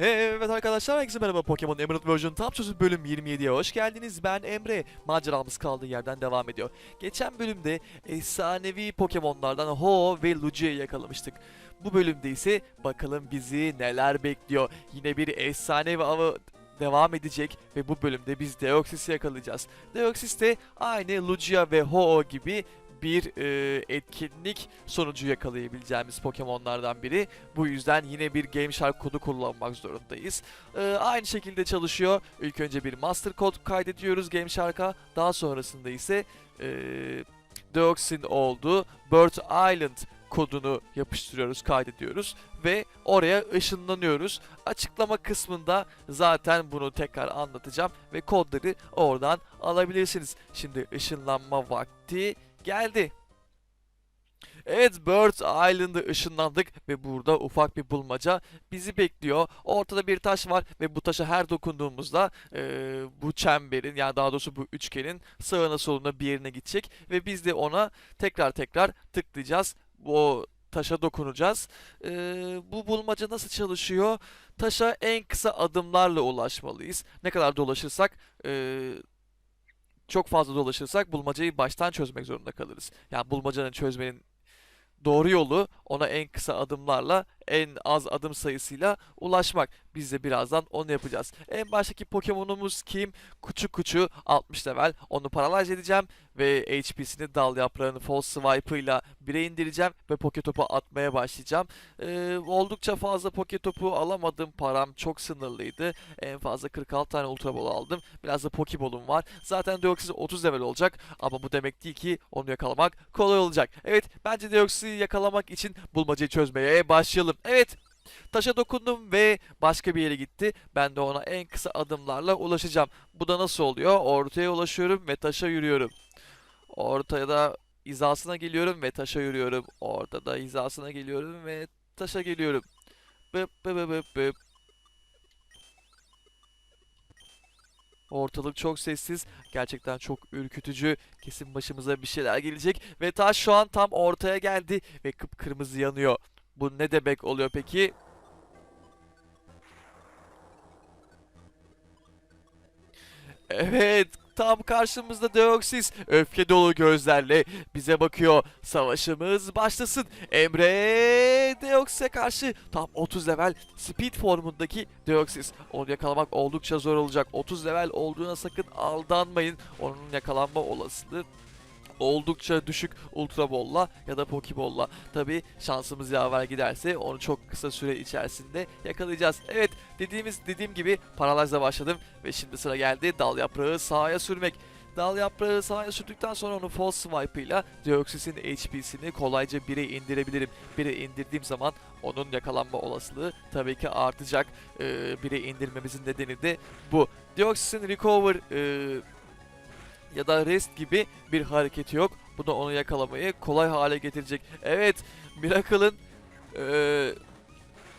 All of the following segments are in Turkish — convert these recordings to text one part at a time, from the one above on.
Evet arkadaşlar herkese merhaba Pokemon Emerald Version tam sözü bölüm 27'ye hoş geldiniz. Ben Emre. Maceramız kaldığı yerden devam ediyor. Geçen bölümde efsanevi Pokemon'lardan Ho ve Lugia'yı yakalamıştık. Bu bölümde ise bakalım bizi neler bekliyor. Yine bir efsane ve avı devam edecek ve bu bölümde biz Deoxys'i yakalayacağız. Deoxys de aynı Lugia ve Ho gibi bir e, etkinlik sonucu yakalayabileceğimiz Pokemon'lardan biri. Bu yüzden yine bir Game Shark kodu kullanmak zorundayız. Ee, aynı şekilde çalışıyor. İlk önce bir Master Code kaydediyoruz Game Shark'a. Daha sonrasında ise e, Deoxys'in olduğu Bird Island kodunu yapıştırıyoruz, kaydediyoruz ve oraya ışınlanıyoruz. Açıklama kısmında zaten bunu tekrar anlatacağım ve kodları oradan alabilirsiniz. Şimdi ışınlanma vakti geldi. Evet Bird Island'a ışınlandık ve burada ufak bir bulmaca bizi bekliyor. Ortada bir taş var ve bu taşa her dokunduğumuzda eee, bu çemberin yani daha doğrusu bu üçgenin sağına soluna bir yerine gidecek ve biz de ona tekrar tekrar tıklayacağız. Bu taşa dokunacağız. Eee, bu bulmaca nasıl çalışıyor? Taşa en kısa adımlarla ulaşmalıyız. Ne kadar dolaşırsak eee, çok fazla dolaşırsak bulmacayı baştan çözmek zorunda kalırız. Yani bulmacanın çözmenin doğru yolu ona en kısa adımlarla en az adım sayısıyla ulaşmak. Biz de birazdan onu yapacağız. En baştaki Pokemon'umuz kim? Kuçu Kuçu 60 level. Onu paralaj edeceğim ve HP'sini dal yaprağını False Swipe'ıyla 1'e indireceğim ve Poketop'a atmaya başlayacağım. Ee, oldukça fazla Poketop'u alamadım. Param çok sınırlıydı. En fazla 46 tane Ultra Ball aldım. Biraz da Pokeball'um var. Zaten Deoxys 30 level olacak ama bu demek değil ki onu yakalamak kolay olacak. Evet bence Deoxys'i yakalamak için bulmacayı çözmeye başlayalım. Evet Taşa dokundum ve başka bir yere gitti. Ben de ona en kısa adımlarla ulaşacağım. Bu da nasıl oluyor? Ortaya ulaşıyorum ve taşa yürüyorum. Ortaya da hizasına geliyorum ve taşa yürüyorum. Ortada hizasına geliyorum ve taşa geliyorum. Bıp bıp bıp bıp. Ortalık çok sessiz. Gerçekten çok ürkütücü. Kesin başımıza bir şeyler gelecek. Ve taş şu an tam ortaya geldi ve kıpkırmızı yanıyor. Bu ne demek oluyor peki? Evet, tam karşımızda Deoxys öfke dolu gözlerle bize bakıyor. Savaşımız başlasın. Emre Deoxys'e karşı tam 30 level speed formundaki Deoxys. Onu yakalamak oldukça zor olacak. 30 level olduğuna sakın aldanmayın. Onun yakalanma olasılığı oldukça düşük Ultra Ball'la ya da Pokeball'la. Tabi şansımız yaver giderse onu çok kısa süre içerisinde yakalayacağız. Evet dediğimiz dediğim gibi paralajla başladım ve şimdi sıra geldi dal yaprağı sahaya sürmek. Dal yaprağı sahaya sürdükten sonra onu False Swipe ile Deoxys'in HP'sini kolayca 1'e indirebilirim. 1'e indirdiğim zaman onun yakalanma olasılığı tabii ki artacak. Ee, 1'e indirmemizin nedeni de bu. Deoxys'in Recover e, ya da rest gibi bir hareketi yok. Bu da onu yakalamayı kolay hale getirecek. Evet, Miracle'ın eee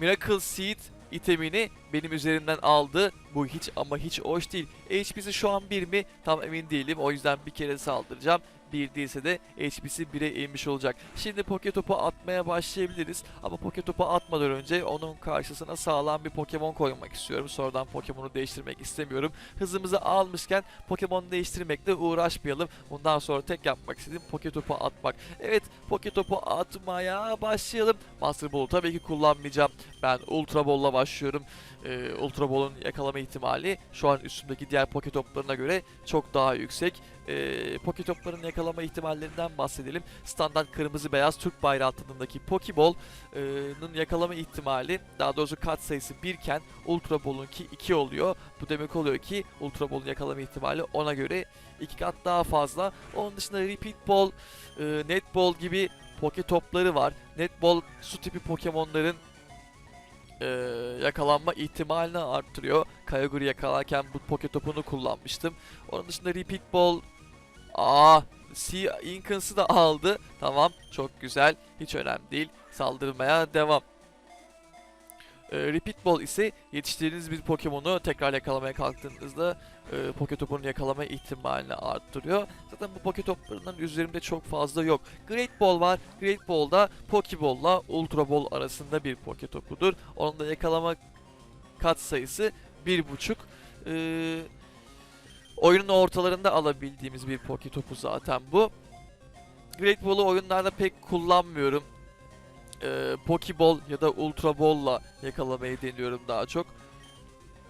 Miracle Seed itemini benim üzerimden aldı. Bu hiç ama hiç hoş değil. HP'si şu an 1 mi? Tam emin değilim. O yüzden bir kere saldıracağım. 1 değilse de HP'si 1'e inmiş olacak. Şimdi Poketop'u atmaya başlayabiliriz. Ama Poketop'u atmadan önce onun karşısına sağlam bir Pokemon koymak istiyorum. Sonradan Pokemon'u değiştirmek istemiyorum. Hızımızı almışken Pokemon değiştirmekle uğraşmayalım. Bundan sonra tek yapmak istediğim Poketop'u atmak. Evet Poketop'u atmaya başlayalım. Master Ball'u tabii ki kullanmayacağım. Ben Ultra Ball'la başlıyorum. Ee, Ultra Ball'un yakalama ihtimali şu an üstümdeki diğer Poketop'larına göre çok daha yüksek. Ee, Poketop'ların yakalama ihtimallerinden bahsedelim. Standart kırmızı beyaz Türk bayrağı tadındaki Pokeball'ın yakalama ihtimali daha doğrusu kat sayısı 1 iken Ultra Ball'unki 2 oluyor. Bu demek oluyor ki Ultra Ball'un yakalama ihtimali ona göre 2 kat daha fazla. Onun dışında Repeat Ball, e, Net Ball gibi Poketop'ları var. Net Ball su tipi Pokemon'ların e, yakalanma ihtimalini arttırıyor. Kyogre'u yakalarken bu Poketop'unu kullanmıştım. Onun dışında Repeat Ball Aa, Sea Incans'ı da aldı. Tamam, çok güzel. Hiç önemli değil. Saldırmaya devam. Ee, Repeat Ball ise yetiştirdiğiniz bir Pokemon'u tekrar yakalamaya kalktığınızda e, Poketop'un yakalama ihtimalini arttırıyor. Zaten bu Poketop'ların üzerimde çok fazla yok. Great Ball var. Great Ball da Pokeball'la Ultra Ball arasında bir Poketop'udur. Onun da yakalama kat sayısı 1.5. Ee, oyunun ortalarında alabildiğimiz bir poke topu zaten bu. Great Ball'u oyunlarda pek kullanmıyorum. Ee, Pokeball ya da Ultra Ball'la yakalamayı deniyorum daha çok.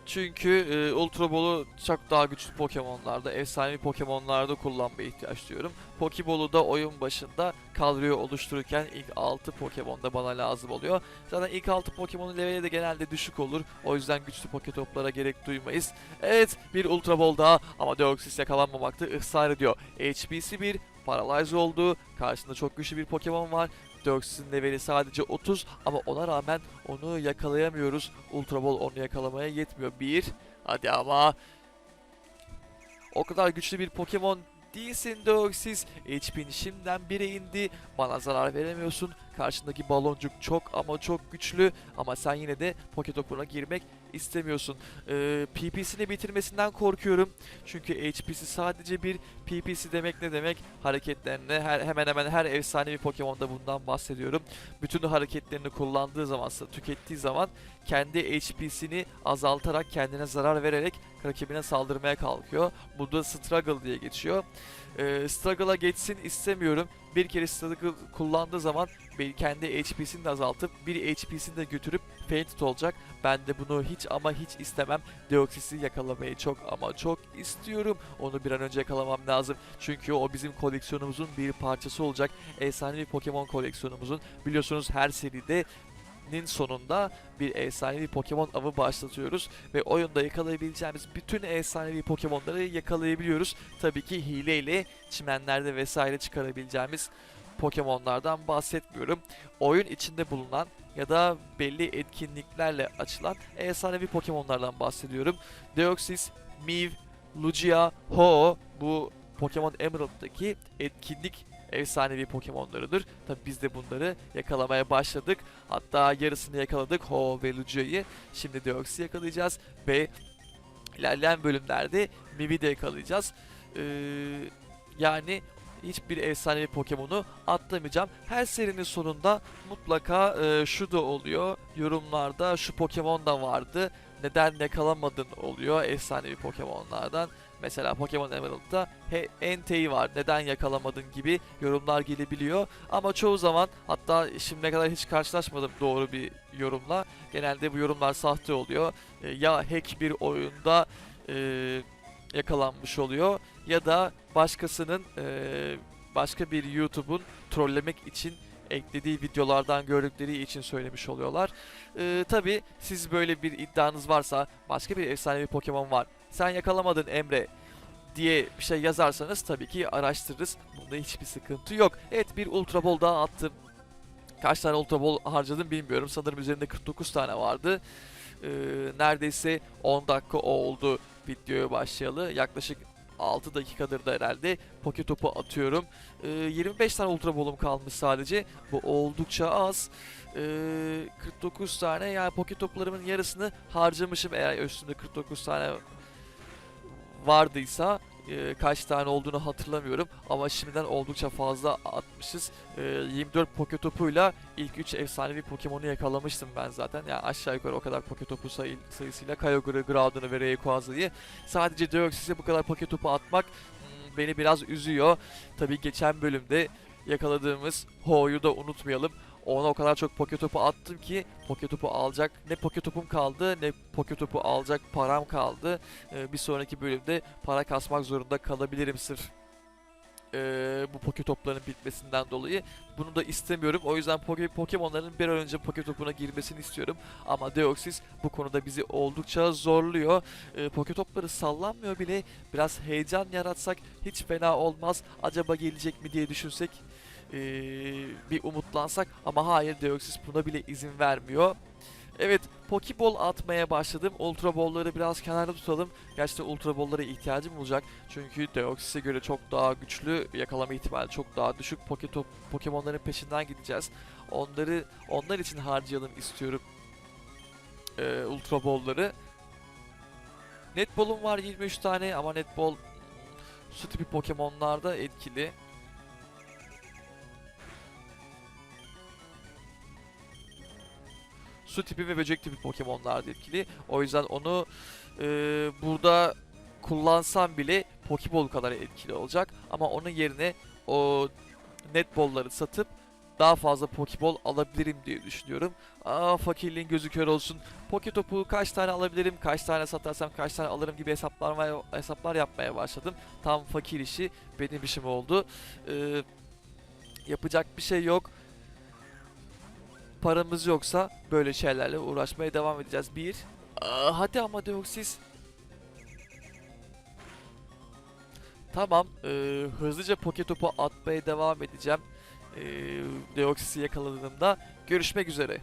Çünkü e, Ultra Ball'u çok daha güçlü Pokemon'larda, efsanevi Pokemon'larda kullanmaya ihtiyaç duyuyorum. Pokeball'u da oyun başında kadroyu oluştururken ilk 6 Pokemon da bana lazım oluyor. Zaten ilk 6 Pokemon'un leveli de genelde düşük olur. O yüzden güçlü Poketoplara gerek duymayız. Evet bir Ultra Ball daha ama Deoxys yakalanmamakta ısrar ediyor. HP'si 1, Paralyze oldu. Karşısında çok güçlü bir Pokemon var. Deoxys'in leveli sadece 30 ama ona rağmen onu yakalayamıyoruz. Ultra Ball onu yakalamaya yetmiyor. Bir. Hadi ama. O kadar güçlü bir Pokemon değilsin Deoxys. HP'ni şimdiden 1'e indi. Bana zarar veremiyorsun. Karşındaki baloncuk çok ama çok güçlü. Ama sen yine de Poketop'una girmek istemiyorsun. Ee, PP'sini bitirmesinden korkuyorum. Çünkü HP'si sadece bir PP'si demek ne demek? Hareketlerine her, hemen hemen her efsanevi Pokemon'da bundan bahsediyorum. Bütün hareketlerini kullandığı zaman, tükettiği zaman kendi HP'sini azaltarak kendine zarar vererek rakibine saldırmaya kalkıyor. Bu da Struggle diye geçiyor. Ee, Struggle'a geçsin istemiyorum. Bir kere Struggle kullandığı zaman kendi HP'sini de azaltıp bir HP'sini de götürüp Fainted olacak. Ben de bunu hiç ama hiç istemem. Deoxys'i yakalamayı çok ama çok istiyorum. Onu bir an önce yakalamam lazım. Çünkü o bizim koleksiyonumuzun bir parçası olacak. Efsanevi Pokemon koleksiyonumuzun. Biliyorsunuz her seride nin sonunda bir efsanevi Pokemon avı başlatıyoruz ve oyunda yakalayabileceğimiz bütün efsanevi Pokemon'ları yakalayabiliyoruz. Tabii ki hileyle çimenlerde vesaire çıkarabileceğimiz Pokemon'lardan bahsetmiyorum. Oyun içinde bulunan ya da belli etkinliklerle açılan efsanevi Pokemon'lardan bahsediyorum. Deoxys, Mew, Lugia, Ho bu Pokemon Emerald'daki etkinlik efsanevi Pokemon'larıdır. Tabi biz de bunları yakalamaya başladık. Hatta yarısını yakaladık Ho ve Lugia'yı. Şimdi Deoxys'i yakalayacağız ve ilerleyen bölümlerde Mew'i de yakalayacağız. Ee, yani hiçbir efsanevi Pokemon'u atlamayacağım. Her serinin sonunda mutlaka e, şu da oluyor. Yorumlarda şu Pokemon da vardı. Neden yakalamadın oluyor efsanevi Pokemon'lardan. Mesela Pokemon Emerald'da Entei var neden yakalamadın gibi yorumlar gelebiliyor. Ama çoğu zaman hatta şimdiye kadar hiç karşılaşmadım doğru bir yorumla. Genelde bu yorumlar sahte oluyor. E, ya hack bir oyunda e, yakalanmış oluyor ya da başkasının e, başka bir YouTube'un trollemek için eklediği videolardan gördükleri için söylemiş oluyorlar. E, Tabi siz böyle bir iddianız varsa başka bir efsanevi Pokemon var. Sen yakalamadın Emre diye bir şey yazarsanız tabii ki araştırırız. Bunda hiçbir sıkıntı yok. Evet bir Ultra Ball daha attım. Kaç tane Ultra Ball harcadım bilmiyorum. Sanırım üzerinde 49 tane vardı. Ee, neredeyse 10 dakika oldu videoya başlayalı. Yaklaşık 6 dakikadır da herhalde Poke topu atıyorum. Ee, 25 tane Ultra Ball'um kalmış sadece. Bu oldukça az. Ee, 49 tane yani Poke toplarımın yarısını harcamışım eğer üstünde 49 tane vardıysa e, kaç tane olduğunu hatırlamıyorum ama şimdiden oldukça fazla atmışız. E, 24 Poketop'uyla ilk 3 efsanevi Pokemon'u yakalamıştım ben zaten. Yani aşağı yukarı o kadar Poketopu sayı, sayısıyla Kyogre'ı, Groudon'u ve Rayquaza'yı sadece Deoxys'e bu kadar Poketopu atmak hmm, beni biraz üzüyor. Tabii geçen bölümde yakaladığımız Ho'yu da unutmayalım. Ona o kadar çok Poketopu attım ki Poketopu alacak ne Poketopum kaldı ne Poketopu alacak param kaldı. Ee, bir sonraki bölümde para kasmak zorunda kalabilirim sırf ee, bu Poketopların bitmesinden dolayı. Bunu da istemiyorum. O yüzden Poke Pokemon'ların bir an önce Poketop'una girmesini istiyorum. Ama Deoxys bu konuda bizi oldukça zorluyor. Ee, Poketop'ları sallanmıyor bile. Biraz heyecan yaratsak hiç fena olmaz. Acaba gelecek mi diye düşünsek ee, bir umutlansak ama hayır Deoxys buna bile izin vermiyor. Evet Pokeball atmaya başladım. Ultra Ball'ları biraz kenarda tutalım. Gerçekten Ultra Ball'lara ihtiyacım olacak. Çünkü Deoxys'e göre çok daha güçlü, yakalama ihtimali çok daha düşük. Poketop Pokemon'ların peşinden gideceğiz. Onları onlar için harcayalım istiyorum. Ee, Ultra Ball'ları. Netball'um var 23 tane ama Netball su tipi Pokemon'larda etkili. Su tipi ve böcek tipi Pokemon'lar etkili. O yüzden onu e, burada kullansam bile Pokeball kadar etkili olacak. Ama onun yerine o netball'ları satıp daha fazla Pokeball alabilirim diye düşünüyorum. Aa fakirliğin gözü kör olsun. Poke topu kaç tane alabilirim, kaç tane satarsam kaç tane alırım gibi hesaplar hesaplar yapmaya başladım. Tam fakir işi benim işim oldu. Ee, yapacak bir şey yok. Paramız yoksa böyle şeylerle uğraşmaya devam edeceğiz. Bir. Aa, hadi ama Deoxys. Tamam. ee, hızlıca poke topu atmaya devam edeceğim. Ee, Deoxys'i yakaladığımda görüşmek üzere.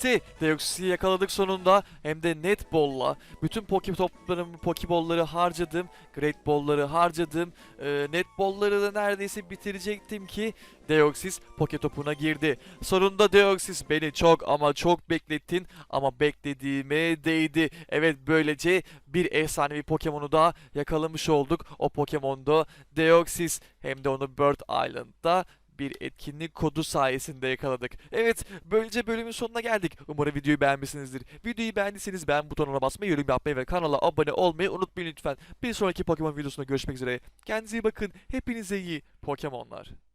İşte Deoxys'i yakaladık sonunda. Hem de netball'la bütün poke toplarımı pokeball'ları harcadım great ball'ları harcadım. Ee, netball'ları da neredeyse bitirecektim ki Deoxys poke topuna girdi. Sonunda Deoxys beni çok ama çok beklettin ama beklediğime değdi. Evet böylece bir efsanevi Pokemon'u daha yakalamış olduk. O Pokemon'da Deoxys hem de onu Bird Island'da bir etkinlik kodu sayesinde yakaladık. Evet, böylece bölümün sonuna geldik. Umarım videoyu beğenmişsinizdir. Videoyu beğendiyseniz beğen butonuna basmayı, yorum yapmayı ve kanala abone olmayı unutmayın lütfen. Bir sonraki Pokemon videosunda görüşmek üzere. Kendinize iyi bakın. Hepinize iyi Pokemonlar.